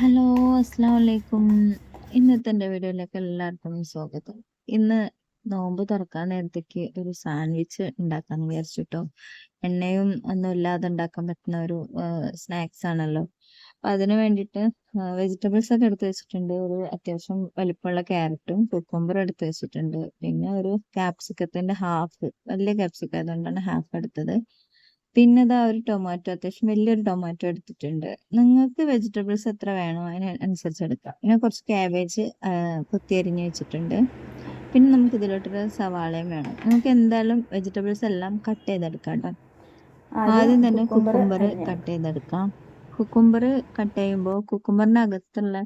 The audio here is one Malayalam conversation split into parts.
ഹലോ അസ്സാം വലൈക്കും ഇന്നത്തെ എന്റെ വീഡിയോയിലേക്ക് എല്ലാവർക്കും സ്വാഗതം. ഇന്ന് നോമ്പ് തുറക്കാൻ നേരത്തേക്ക് ഒരു സാൻഡ്വിച്ച് ഉണ്ടാക്കാന്ന് വിചാരിച്ചു കേട്ടോ എണ്ണയും ഒന്നും ഇല്ലാതെ ഉണ്ടാക്കാൻ പറ്റുന്ന ഒരു സ്നാക്സ് ആണല്ലോ. അപ്പൊ അതിന് വേണ്ടിയിട്ട് വെജിറ്റബിൾസ് ഒക്കെ എടുത്ത് വെച്ചിട്ടുണ്ട്. ഒരു അത്യാവശ്യം വലിപ്പമുള്ള ക്യാരറ്റും കുക്കുംബറും എടുത്ത് വെച്ചിട്ടുണ്ട്. പിന്നെ ഒരു ക്യാപ്സിക്കത്തിന്റെ ഹാഫ് വലിയ ക്യാപ്സിക്കം അതുകൊണ്ടാണ് ഹാഫ് എടുത്തത്. പിന്നെ ഇതാ ഒരു ടൊമാറ്റോ അത്യാവശ്യം വലിയൊരു ടൊമാറ്റോ എടുത്തിട്ടുണ്ട്. നിങ്ങൾക്ക് വെജിറ്റബിൾസ് എത്ര വേണോ അതിനനുസരിച്ച് എടുക്കാം. പിന്നെ കുറച്ച് ക്യാബേജ് കുത്തിയരിഞ്ഞ് വെച്ചിട്ടുണ്ട്. പിന്നെ നമുക്ക് ഇതിലോട്ടൊരു സവാളയും വേണം. നമുക്ക് എന്തായാലും വെജിറ്റബിൾസ് എല്ലാം കട്ട് ചെയ്തെടുക്കാം കേട്ടോ. ആദ്യം തന്നെ കുക്കുംബർ കട്ട് ചെയ്തെടുക്കാം. കുക്കുംബർ കട്ട് ചെയ്യുമ്പോൾ കുക്കുംബറിന്റെ അകത്തുള്ള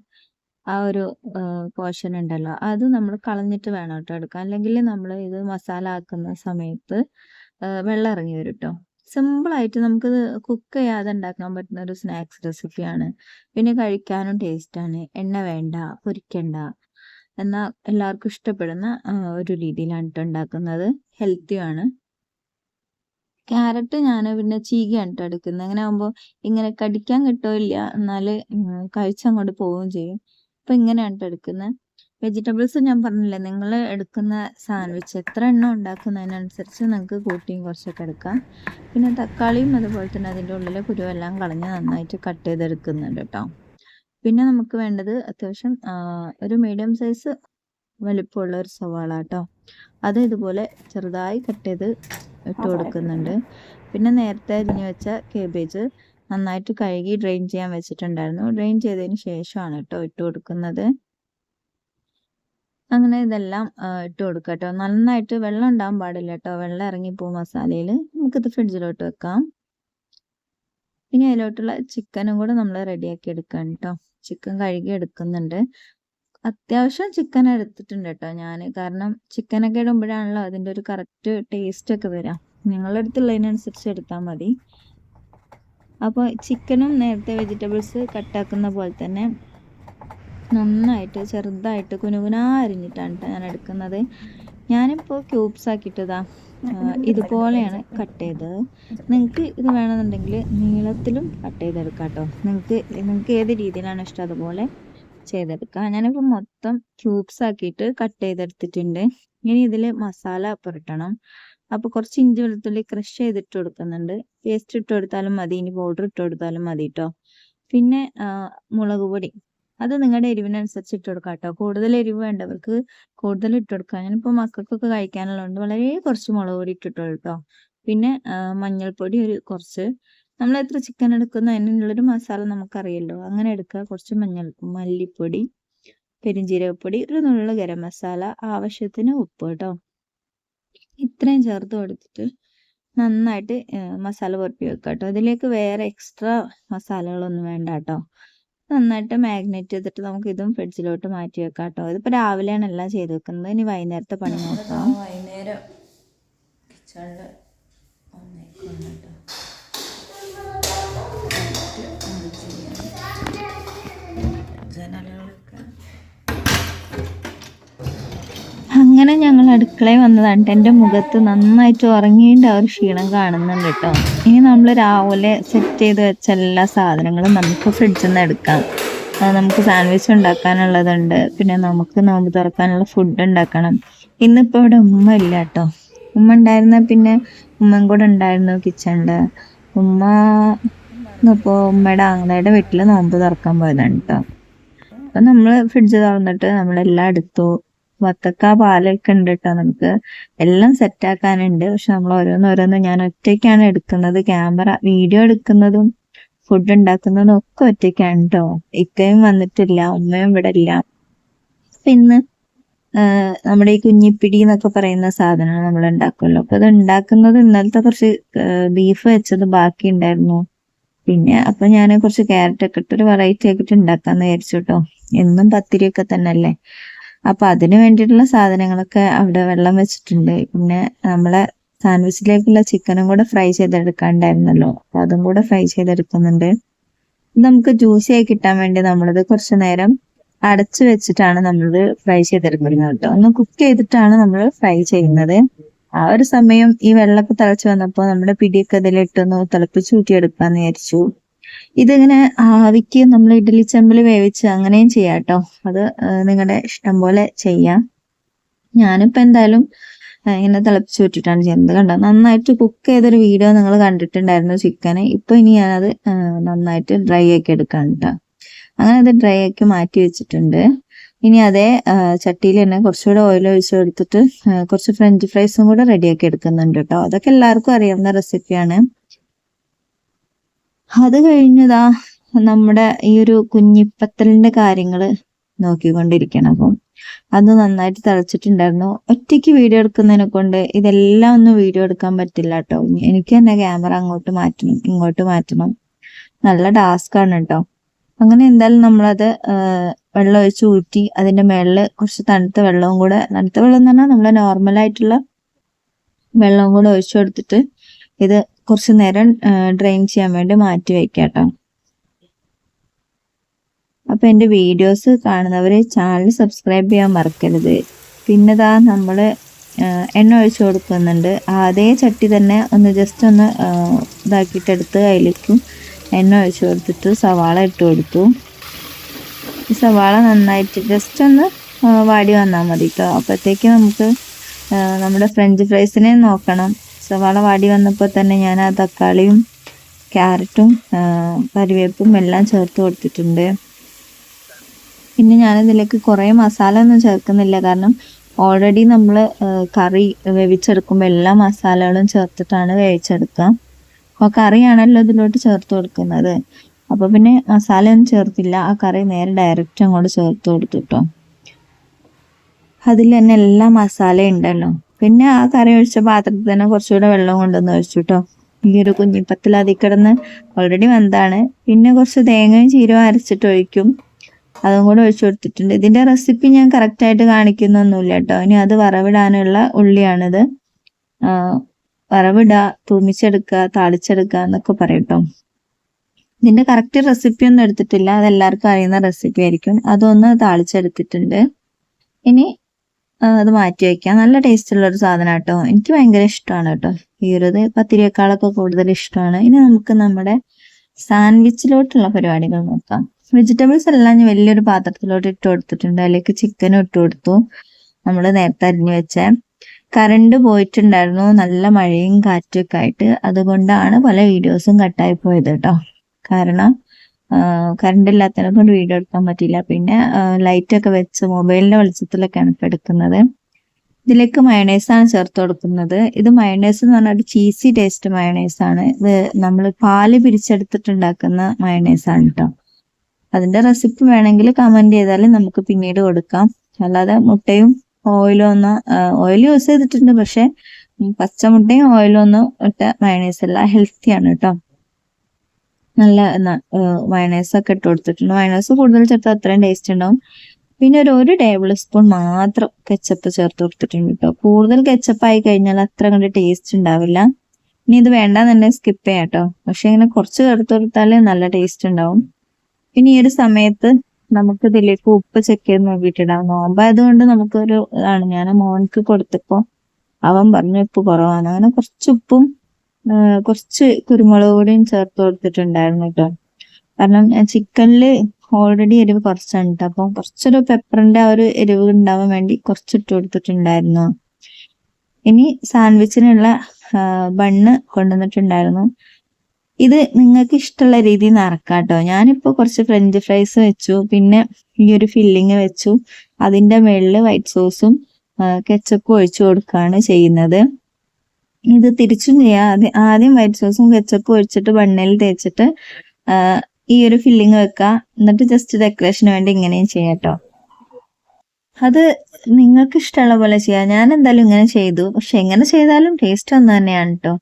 ആ ഒരു പോർഷൻ ഉണ്ടല്ലോ അത് നമ്മൾ കളഞ്ഞിട്ട് വേണം കേട്ടോ എടുക്കാൻ. അല്ലെങ്കിൽ നമ്മൾ ഇത് മസാല ആക്കുന്ന സമയത്ത് വെള്ളം ഇറങ്ങി വരും കേട്ടോ. സിമ്പിൾ ആയിട്ട് നമുക്ക് കുക്ക് ചെയ്യാതെ ഉണ്ടാക്കാൻ പറ്റുന്ന ഒരു സ്നാക്സ് റെസിപ്പിയാണ്. പിന്നെ കഴിക്കാനും ടേസ്റ്റാണ്. എണ്ണ വേണ്ട പൊരിക്കണ്ട. എന്നാൽ എല്ലാവർക്കും ഇഷ്ടപ്പെടുന്ന ഒരു രീതിയിലാണ് ഉണ്ടാക്കുന്നത്. ഹെൽത്തിയാണ് ക്യാരറ്റ് ഞാൻ പിന്നെ ചീകയാണ് കേട്ടോ എടുക്കുന്നത്. അങ്ങനെ ആകുമ്പോൾ ഇങ്ങനെ കടിക്കാൻ കിട്ടില്ല എന്നാൽ കഴിച്ചങ്ങോട്ട് പോവുകയും ചെയ്യും. അപ്പം ഇങ്ങനെയാണ് കേട്ടോ എടുക്കുന്നത്. വെജിറ്റബിൾസ് ഞാൻ പറഞ്ഞില്ലേ നിങ്ങൾ എടുക്കുന്ന സാൻഡ്വിച്ച് എത്ര എണ്ണം ഉണ്ടാക്കുന്നതിനനുസരിച്ച് നിങ്ങൾക്ക് കൂട്ടിയും കുറച്ചൊക്കെ എടുക്കാം. പിന്നെ തക്കാളിയും അതുപോലെ തന്നെ അതിന്റെ ഉള്ളിലെ കുരുവെല്ലാം കളഞ്ഞ് നന്നായിട്ട് കട്ട് ചെയ്തെടുക്കുന്നുണ്ട് കേട്ടോ പിന്നെ നമുക്ക് വേണ്ടത് അത്യാവശ്യം ഒരു മീഡിയം സൈസ് വലിപ്പമുള്ള ഒരു സവാള കേട്ടോ അത് ഇതുപോലെ ചെറുതായി കട്ട് ചെയ്ത് ഇട്ട് കൊടുക്കുന്നുണ്ട്. പിന്നെ നേരത്തെ അരിഞ്ഞു വെച്ച കേബേജ് നന്നായിട്ട് കഴുകി ഡ്രെയിൻ ചെയ്യാൻ വെച്ചിട്ടുണ്ടായിരുന്നു. ഡ്രെയിൻ ചെയ്തതിന് ശേഷമാണ് കേട്ടോ ഇട്ട് കൊടുക്കുന്നത്. അങ്ങനെ ഇതെല്ലാം ഇട്ട് കൊടുക്കുക കേട്ടോ നന്നായിട്ട് വെള്ളം ഉണ്ടാകാൻ പാടില്ല കേട്ടോ വെള്ളം ഇറങ്ങിപ്പോവും മസാലയിൽ നമുക്കിത് ഫ്രിഡ്ജിലോട്ട് വെക്കാം. പിന്നെ അതിലോട്ടുള്ള ചിക്കനും കൂടെ നമ്മൾ റെഡിയാക്കി എടുക്കാം കേട്ടോ ചിക്കൻ കഴുകി എടുക്കുന്നുണ്ട്. അത്യാവശ്യം ചിക്കൻ എടുത്തിട്ടുണ്ട് കേട്ടോ ഞാൻ കാരണം ചിക്കനൊക്കെ ഇടുമ്പോഴാണല്ലോ അതിന്റെ ഒരു കറക്റ്റ് ടേസ്റ്റ് ഒക്കെ വരാം. നിങ്ങളുടെ അടുത്തുള്ളതിനനുസരിച്ച് എടുത്താൽ മതി. അപ്പോൾ ചിക്കനും നേരത്തെ വെജിറ്റബിൾസ് കട്ടാക്കുന്ന പോലെ തന്നെ നന്നായിട്ട് ചെറുതായിട്ട് കുനുകുനാ അരിഞ്ഞിട്ടാണ് ഞാൻ എടുക്കുന്നത്. ഞാനിപ്പോൾ ക്യൂബ്സ് ആക്കിയിട്ടതാ ഇതുപോലെയാണ് കട്ട് ചെയ്തത്. നിങ്ങൾക്ക് ഇത് വേണമെന്നുണ്ടെങ്കിൽ നീളത്തിലും കട്ട് ചെയ്തെടുക്കാം കേട്ടോ നിങ്ങൾക്ക് നിങ്ങൾക്ക് ഏത് രീതിയിലാണ് ഇഷ്ടം അതുപോലെ ചെയ്തെടുക്കാം. ഞാനിപ്പോൾ മൊത്തം ക്യൂബ്സ് ആക്കിയിട്ട് കട്ട് ചെയ്തെടുത്തിട്ടുണ്ട്. ഇനി ഇതിൽ മസാല പുരട്ടണം. അപ്പോൾ കുറച്ച് ഇഞ്ചി വെളുത്തുള്ളി ക്രഷ് ചെയ്തിട്ട് കൊടുക്കുന്നുണ്ട്. പേസ്റ്റ് ഇട്ട് കൊടുത്താലും മതി ഇനി പൗഡർ ഇട്ട് കൊടുത്താലും മതി കേട്ടോ പിന്നെ മുളക് പൊടി. അത് നിങ്ങളുടെ എരിവിനനുസരിച്ച് ഇട്ട് കൊടുക്കാം കേട്ടോ കൂടുതൽ എരിവ് വേണ്ടവർക്ക് കൂടുതൽ ഇട്ട് കൊടുക്കാം. ഞാനിപ്പോൾ മക്കൾക്കൊക്കെ കഴിക്കാനുള്ളതുകൊണ്ട് വളരെ കുറച്ച് മുളക് പൊടി ഇട്ടിട്ടുള്ളൂ കേട്ടോ പിന്നെ മഞ്ഞൾപ്പൊടി ഒരു കുറച്ച്. നമ്മൾ എത്ര ചിക്കൻ എടുക്കുന്നു അതിനുള്ളൊരു മസാല നമുക്കറിയല്ലോ. അങ്ങനെ എടുക്കുക. കുറച്ച് മഞ്ഞൾ മല്ലിപ്പൊടി പെരിഞ്ചീരകപ്പൊടി ഒരു നുള്ള ഗരം മസാല ആവശ്യത്തിന് ഉപ്പ് കേട്ടോ ഇത്രയും ചേർത്ത് കൊടുത്തിട്ട് നന്നായിട്ട് മസാല പുറപ്പി വെക്കുക കേട്ടോ ഇതിലേക്ക് വേറെ എക്സ്ട്രാ മസാലകളൊന്നും വേണ്ട കേട്ടോ നന്നായിട്ട് മാഗ്നേറ്റ് ചെയ്തിട്ട് നമുക്ക് ഇതും ഫ്രിഡ്ജിലോട്ട് മാറ്റി വെക്കാം കേട്ടോ. ഇതിപ്പോൾ രാവിലെയാണ് എല്ലാം ചെയ്ത് വെക്കുന്നത്. ഇനി വൈകുന്നേരത്തെ പണി നോക്കാം. വൈകുന്നേരം കിച്ചണിൽ അങ്ങനെ ഞങ്ങൾ അടുക്കളയിൽ വന്നതാണ്. എന്റെ മുഖത്ത് നന്നായിട്ട് ഉറങ്ങിയിട്ട് ആ ഒരു ക്ഷീണം കാണുന്നുണ്ട് കേട്ടോ. ഇനി നമ്മൾ രാവിലെ സെറ്റ് ചെയ്ത് വെച്ച എല്ലാ സാധനങ്ങളും നമുക്ക് ഫ്രിഡ്ജിൽ നിന്ന് എടുക്കാം. നമുക്ക് സാൻഡ്വിച്ച് ഉണ്ടാക്കാനുള്ളതുണ്ട്. പിന്നെ നമുക്ക് നോമ്പ് തുറക്കാനുള്ള ഫുഡ് ഉണ്ടാക്കണം. ഇന്നിപ്പോൾ ഇവിടെ ഉമ്മ ഇല്ല കേട്ടോ. ഉമ്മ ഉണ്ടായിരുന്ന പിന്നെ ഉമ്മയും കൂടെ ഉണ്ടായിരുന്നു കിച്ചണിൽ ഉമ്മ ഇപ്പോൾ ഉമ്മയുടെ ആങ്ങളയുടെ വീട്ടിൽ നോമ്പ് തുറക്കാൻ പോയതാണ് കേട്ടോ. അപ്പം നമ്മൾ ഫ്രിഡ്ജ് തുറന്നിട്ട് നമ്മളെല്ലാം എടുത്തു. വത്തക്ക പാലൊക്കെ ഉണ്ട് കേട്ടോ നമുക്ക്. എല്ലാം സെറ്റ് ആക്കാനുണ്ട്. പക്ഷെ നമ്മൾ ഓരോന്നോരോന്ന് ഞാൻ ഒറ്റയ്ക്കാണ് എടുക്കുന്നത്. ക്യാമറ വീഡിയോ എടുക്കുന്നതും ഫുഡ് ഉണ്ടാക്കുന്നതും ഒക്കെ ഒറ്റയ്ക്കാണ് കേട്ടോ ഇക്കയും വന്നിട്ടില്ല ഉമ്മയും ഇവിടെ ഇല്ല. പിന്നെ നമ്മുടെ ഈ കുഞ്ഞിപ്പിടി എന്നൊക്കെ പറയുന്ന സാധനങ്ങൾ നമ്മൾ ഉണ്ടാക്കുമല്ലോ അപ്പൊ അത് ഉണ്ടാക്കുന്നത് ഇന്നലത്തെ കുറച്ച് ബീഫ് വെച്ചത് ബാക്കി ഉണ്ടായിരുന്നു. പിന്നെ അപ്പൊ ഞാൻ കുറച്ച് ക്യാരറ്റ് ഒക്കെ ഇട്ടൊരു വെറൈറ്റി ആക്കിയിട്ട് ഉണ്ടാക്കാന്ന് വിചാരിച്ചു കേട്ടോ എന്നും പത്തിരിയൊക്കെ തന്നെ അല്ലേ അപ്പൊ അതിന് വേണ്ടിയിട്ടുള്ള സാധനങ്ങളൊക്കെ അവിടെ വെള്ളം വെച്ചിട്ടുണ്ട്. പിന്നെ നമ്മളെ സാൻഡ്വിച്ചിലേക്കുള്ള ചിക്കനും കൂടെ ഫ്രൈ ചെയ്തെടുക്കാണ്ടായിരുന്നല്ലോ. അപ്പൊ അതും കൂടെ ഫ്രൈ ചെയ്തെടുക്കുന്നുണ്ട്. നമുക്ക് ജ്യൂസി ആയി കിട്ടാൻ വേണ്ടി നമ്മളിത് കുറച്ചു നേരം അടച്ചു വെച്ചിട്ടാണ് നമ്മൾ ഫ്രൈ ചെയ്തെടുക്കുന്നത് കേട്ടോ. ഒന്ന് കുക്ക് ചെയ്തിട്ടാണ് നമ്മൾ ഫ്രൈ ചെയ്യുന്നത്. ആ ഒരു സമയം ഈ വെള്ളമൊക്കെ തിളച്ച് വന്നപ്പോൾ നമ്മുടെ പിടിയൊക്കെ ഇതിലിട്ടൊന്ന് തിളപ്പിച്ച് ഊറ്റിയെടുക്കാന്ന് വിചാരിച്ചു. ഇതിങ്ങനെ ആവിക്ക് നമ്മൾ ഇഡ്ഡലി ചെമ്പിൽ വേവിച്ച് അങ്ങനെയും ചെയ്യാം കേട്ടോ അത് നിങ്ങളുടെ ഇഷ്ടം പോലെ ചെയ്യാം. ഞാനിപ്പോൾ എന്തായാലും ഇങ്ങനെ തിളപ്പിച്ച് വിട്ടിട്ടാണ് ചെയ്യുന്നത്. കണ്ടോ? നന്നായിട്ട് കുക്ക് ചെയ്തൊരു വീഡിയോ നിങ്ങൾ കണ്ടിട്ടുണ്ടായിരുന്നു ചിക്കന്. ഇപ്പൊ ഇനി ഞാനത് നന്നായിട്ട് ഡ്രൈ ആക്കി എടുക്കാം കേട്ടോ അങ്ങനെ അത് ഡ്രൈ ആക്കി മാറ്റി വെച്ചിട്ടുണ്ട്. ഇനി അതേ ചട്ടിയിൽ തന്നെ കുറച്ചുകൂടെ ഓയിൽ ഒഴിച്ച് കൊടുത്തിട്ട് കുറച്ച് ഫ്രഞ്ച് ഫ്രൈസും കൂടെ റെഡിയാക്കി എടുക്കുന്നുണ്ട് കേട്ടോ അതൊക്കെ എല്ലാവർക്കും അറിയാവുന്ന റെസിപ്പിയാണ് അത് കഴിഞ്ഞതാ നമ്മുടെ ഈ ഒരു കുഞ്ഞിപ്പത്തലിന്റെ കാര്യങ്ങൾ നോക്കിക്കൊണ്ടിരിക്കണം. അപ്പം അത് നന്നായിട്ട് തിളച്ചിട്ടുണ്ടായിരുന്നു. ഒറ്റയ്ക്ക് വീഡിയോ എടുക്കുന്നതിനെ കൊണ്ട് ഇതെല്ലാം ഒന്നും വീഡിയോ എടുക്കാൻ പറ്റില്ല കേട്ടോ എനിക്ക് തന്നെ ക്യാമറ അങ്ങോട്ട് മാറ്റണം ഇങ്ങോട്ട് മാറ്റണം. നല്ല ടാസ്ക് ആണ് കേട്ടോ അങ്ങനെ എന്തായാലും നമ്മളത് വെള്ളം ഒഴിച്ച് ഊറ്റി അതിന്റെ മേളിൽ കുറച്ച് തണുത്ത വെള്ളവും കൂടെ തണുത്ത വെള്ളം എന്ന് പറഞ്ഞാൽ നമ്മളെ നോർമൽ ആയിട്ടുള്ള വെള്ളവും കൂടെ ഒഴിച്ചു കൊടുത്തിട്ട് ഇത് കുറച്ച് നേരം ഡ്രെയിൻ ചെയ്യാൻ വേണ്ടി മാറ്റി വയ്ക്കാം കേട്ടോ അപ്പൊ എന്റെ വീഡിയോസ് കാണുന്നവര് ചാനൽ സബ്സ്ക്രൈബ് ചെയ്യാൻ മറക്കരുത്. പിന്നെതാ നമ്മൾ ആ, എണ്ണ ഒഴിച്ചു കൊടുക്കുന്നുണ്ട്. അതേ ചട്ടി തന്നെ ഒന്ന് ജസ്റ്റ് ഒന്ന് ഇതാക്കിയിട്ടെടുത്ത് അതിലേക്കും എണ്ണ ഒഴിച്ചു കൊടുത്തിട്ട് സവാള ഇട്ട് കൊടുത്തു. ഈ സവാള നന്നായിട്ട് ജസ്റ്റ് ഒന്ന് വാടി വന്നാൽ മതി കേട്ടോ അപ്പോഴത്തേക്ക് നമുക്ക് നമ്മുടെ ഫ്രഞ്ച് ഫ്രൈസിനെ നോക്കണം. സവാള വാടി വന്നപ്പോൾ തന്നെ ഞാൻ ആ തക്കാളിയും ക്യാരറ്റും കറിവേപ്പും എല്ലാം ചേർത്ത് കൊടുത്തിട്ടുണ്ട്. പിന്നെ ഞാനിതിലേക്ക് കുറേ മസാല ഒന്നും ചേർക്കുന്നില്ല. കാരണം ഓൾറെഡി നമ്മൾ കറി വേവിച്ചെടുക്കുമ്പോൾ എല്ലാ മസാലകളും ചേർത്തിട്ടാണ് വേവിച്ചെടുക്കുക. അപ്പോൾ കറിയാണല്ലോ ഇതിലോട്ട് ചേർത്ത് കൊടുക്കുന്നത്. അപ്പോൾ പിന്നെ മസാല ഒന്നും ചേർത്തില്ല. ആ കറി നേരെ ഡയറക്റ്റ് അങ്ങോട്ട് ചേർത്ത് കൊടുത്തു കേട്ടോ അതിൽ തന്നെ എല്ലാ മസാലയും ഉണ്ടല്ലോ. പിന്നെ ആ കറി ഒഴിച്ച പാത്രത്തിൽ തന്നെ കുറച്ചുകൂടെ വെള്ളം കൊണ്ടുവന്ന് ഒഴിച്ചു കേട്ടോ ഈ ഒരു കുഞ്ഞിപ്പത്തിൽ അതിൽ കിടന്ന് ഓൾറെഡി വെന്താണ്. പിന്നെ കുറച്ച് തേങ്ങയും ചീരവും അരച്ചിട്ട് ഒഴിക്കും. അതും കൂടെ ഒഴിച്ചു കൊടുത്തിട്ടുണ്ട്. ഇതിന്റെ റെസിപ്പി ഞാൻ കറക്റ്റായിട്ട് കാണിക്കുന്നൊന്നുമില്ല കേട്ടോ ഇനി അത് വറവിടാനുള്ള ഉള്ളിയാണിത്. വറവിടുക തൂമിച്ചെടുക്കുക താളിച്ചെടുക്കുക എന്നൊക്കെ പറയും കേട്ടോ ഇതിന്റെ കറക്റ്റ് റെസിപ്പി ഒന്നും എടുത്തിട്ടില്ല. അതെല്ലാവർക്കും അറിയുന്ന റെസിപ്പി ആയിരിക്കും. അതൊന്ന് താളിച്ചെടുത്തിട്ടുണ്ട്. ഇനി അത് മാറ്റി വെക്കാം നല്ല ടേസ്റ്റ് ഉള്ള ഒരു സാധനം കേട്ടോ എനിക്ക് ഭയങ്കര ഇഷ്ടമാണ് കേട്ടോ. ഈ ഒരു ഇത് പത്തിരിയേക്കാളൊക്കെ കൂടുതൽ ഇഷ്ടമാണ്. ഇനി നമുക്ക് നമ്മുടെ സാൻഡ്വിച്ചിലോട്ടുള്ള പരിപാടികൾ നോക്കാം. വെജിറ്റബിൾസ് എല്ലാം ഞാൻ വലിയൊരു പാത്രത്തിലോട്ട് ഇട്ട് കൊടുത്തിട്ടുണ്ട്. അതിലേക്ക് ചിക്കനും ഇട്ട് കൊടുത്തു. നമ്മൾ നേരത്തെ അരിഞ്ഞു വെച്ച കറണ്ട് പോയിട്ടുണ്ടായിരുന്നു. നല്ല മഴയും കാറ്റും ഒക്കെ ആയിട്ട്. അതുകൊണ്ടാണ് പല വീഡിയോസും കട്ടായി പോയത് കേട്ടോ. കാരണം കറണ്ട് ഇല്ലാത്തതിനെ കൊണ്ട് വീഡിയോ എടുക്കാൻ പറ്റില്ല പിന്നെ ലൈറ്റ് ഒക്കെ വെച്ച് മൊബൈലിന്റെ വെളിച്ചത്തിലൊക്കെയാണ് എടുക്കുന്നത്. ഇതിലേക്ക് മയണൈസ് ആണ് ചേർത്ത് കൊടുക്കുന്നത്. ഇത് മയണൈസ് എന്ന് പറഞ്ഞാൽ ഒരു ചീസി ടേസ്റ്റ് ആണ്. ഇത് നമ്മൾ പാൽ പിരിച്ചെടുത്തിട്ടുണ്ടാക്കുന്ന ആണ് കേട്ടോ അതിന്റെ റെസിപ്പി വേണമെങ്കിൽ കമന്റ് ചെയ്താൽ നമുക്ക് പിന്നീട് കൊടുക്കാം. അല്ലാതെ മുട്ടയും ഓയിലും ഒന്ന് ഓയിൽ യൂസ് ചെയ്തിട്ടുണ്ട്. പക്ഷെ പച്ചമുട്ടയും ഓയിലും ഒന്നും ഇട്ട മയണൈസ് അല്ല ഹെൽത്തി ആണ് കേട്ടോ നല്ല മയണൈസ് ഒക്കെ ഇട്ട് കൊടുത്തിട്ടുണ്ട്. മയണൈസ് കൂടുതൽ ചേർത്താൽ അത്രയും ടേസ്റ്റ് ഉണ്ടാവും. പിന്നെ ഒരു ഒരു ടേബിൾ സ്പൂൺ മാത്രം കെച്ചപ്പ് ചേർത്ത് കൊടുത്തിട്ടുണ്ട് കേട്ടോ കൂടുതൽ കെച്ചപ്പ് ആയി കഴിഞ്ഞാൽ അത്ര കണ്ട് ടേസ്റ്റ് ഉണ്ടാവില്ല. ഇനി ഇത് വേണ്ടാന്നുണ്ടെങ്കിൽ സ്കിപ്പ് ചെയ്യാം കേട്ടോ പക്ഷെ ഇങ്ങനെ കുറച്ച് ചേർത്ത് കൊടുത്താൽ നല്ല ടേസ്റ്റ് ഉണ്ടാവും. പിന്നെ ഈ ഒരു സമയത്ത് നമുക്ക് ഇതിലേക്ക് ഉപ്പ് ചെക്ക് ചെയ്ത് നോക്കിയിട്ടിടാം. നോമ്പായതുകൊണ്ട് നമുക്കൊരു ഇതാണ് ഞാൻ മോൻക്ക് കൊടുത്തപ്പോ അവൻ പറഞ്ഞു ഉപ്പ് കുറവാണ്. അങ്ങനെ കുറച്ച് ഉപ്പും കുറച്ച് കുരുമുളക് പൊടിയും ചേർത്ത് കൊടുത്തിട്ടുണ്ടായിരുന്നു കേട്ടോ കാരണം ചിക്കനിൽ ഓൾറെഡി എരിവ് കുറച്ചാണ് കേട്ടോ അപ്പം കുറച്ചൊരു പെപ്പറിന്റെ ആ ഒരു എരിവ് ഉണ്ടാവാൻ വേണ്ടി കുറച്ചിട്ട് കൊടുത്തിട്ടുണ്ടായിരുന്നു. ഇനി സാൻഡ്വിച്ചിനുള്ള ബണ്ണ് കൊണ്ടുവന്നിട്ടുണ്ടായിരുന്നു. ഇത് നിങ്ങൾക്ക് ഇഷ്ടമുള്ള രീതിയിൽ നിറക്കാം കേട്ടോ ഞാനിപ്പോ കുറച്ച് ഫ്രഞ്ച് ഫ്രൈസ് വെച്ചു. പിന്നെ ഈ ഒരു ഫില്ലിങ് വെച്ചു. അതിന്റെ മുകളിൽ വൈറ്റ് സോസും കെച്ചപ്പും ഒഴിച്ചു കൊടുക്കുകയാണ് ചെയ്യുന്നത്. ഇത് തിരിച്ചും ചെയ്യാം. ആദ്യം ആദ്യം വൈറ്റ് സോസും കെച്ചപ്പും ഒഴിച്ചിട്ട് വെണ്ണയിൽ തേച്ചിട്ട് ഈ ഒരു ഫില്ലിങ് വെക്കുക എന്നിട്ട് ജസ്റ്റ് ഡെക്കറേഷന് വേണ്ടി ഇങ്ങനെയും ചെയ്യാട്ടോ അത് നിങ്ങൾക്ക് ഇഷ്ടമുള്ള പോലെ ചെയ്യാം. ഞാൻ എന്തായാലും ഇങ്ങനെ ചെയ്തു. പക്ഷെ എങ്ങനെ ചെയ്താലും ടേസ്റ്റ് ഒന്ന് തന്നെയാണ് കേട്ടോ.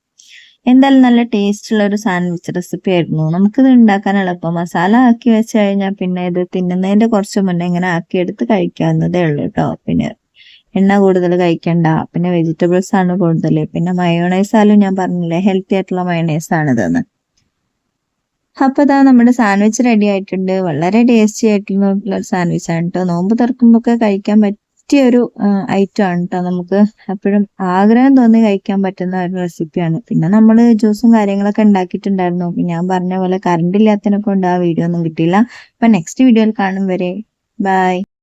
എന്തായാലും നല്ല ടേസ്റ്റ് ഉള്ള ഒരു സാൻഡ്വിച്ച് റെസിപ്പി ആയിരുന്നു. നമുക്കിത് ഉണ്ടാക്കാൻ എളുപ്പം. മസാല ആക്കി വെച്ച് കഴിഞ്ഞാൽ പിന്നെ ഇത് തിന്നുന്നതിന്റെ കുറച്ച് മുന്നേ ഇങ്ങനെ ആക്കിയെടുത്ത് കഴിക്കാവുന്നതേ ഉള്ളൂ കേട്ടോ. പിന്നെ എണ്ണ കൂടുതൽ കഴിക്കണ്ട. പിന്നെ വെജിറ്റബിൾസ് ആണ് കൂടുതൽ പിന്നെ മയോണൈസ് ആയാലും ഞാൻ പറഞ്ഞില്ലേ ഹെൽത്തി ആയിട്ടുള്ള മയോണൈസ് ആണിതെന്ന്. അപ്പൊ ഇതാ നമ്മുടെ സാൻഡ്വിച്ച് റെഡി ആയിട്ടുണ്ട്. വളരെ ടേസ്റ്റി ആയിട്ടുള്ള ഒരു സാൻഡ്വിച്ച് ആണ് കേട്ടോ നോമ്പ് തുറക്കുമ്പോഴൊക്കെ കഴിക്കാൻ പറ്റ പറ്റിയ ഒരു ഐറ്റം ആണ് കേട്ടോ നമുക്ക് എപ്പോഴും ആഗ്രഹം തോന്നി കഴിക്കാൻ പറ്റുന്ന ഒരു റെസിപ്പിയാണ് പിന്നെ നമ്മൾ ജ്യൂസും കാര്യങ്ങളൊക്കെ ഉണ്ടാക്കിയിട്ടുണ്ടായിരുന്നു. ഞാൻ പറഞ്ഞ പോലെ കറണ്ട് ഇല്ലാത്തതിനെ കൊണ്ട് ആ വീഡിയോ ഒന്നും കിട്ടിയില്ല. അപ്പൊ നെക്സ്റ്റ് വീഡിയോയിൽ കാണും വരെ. ബൈ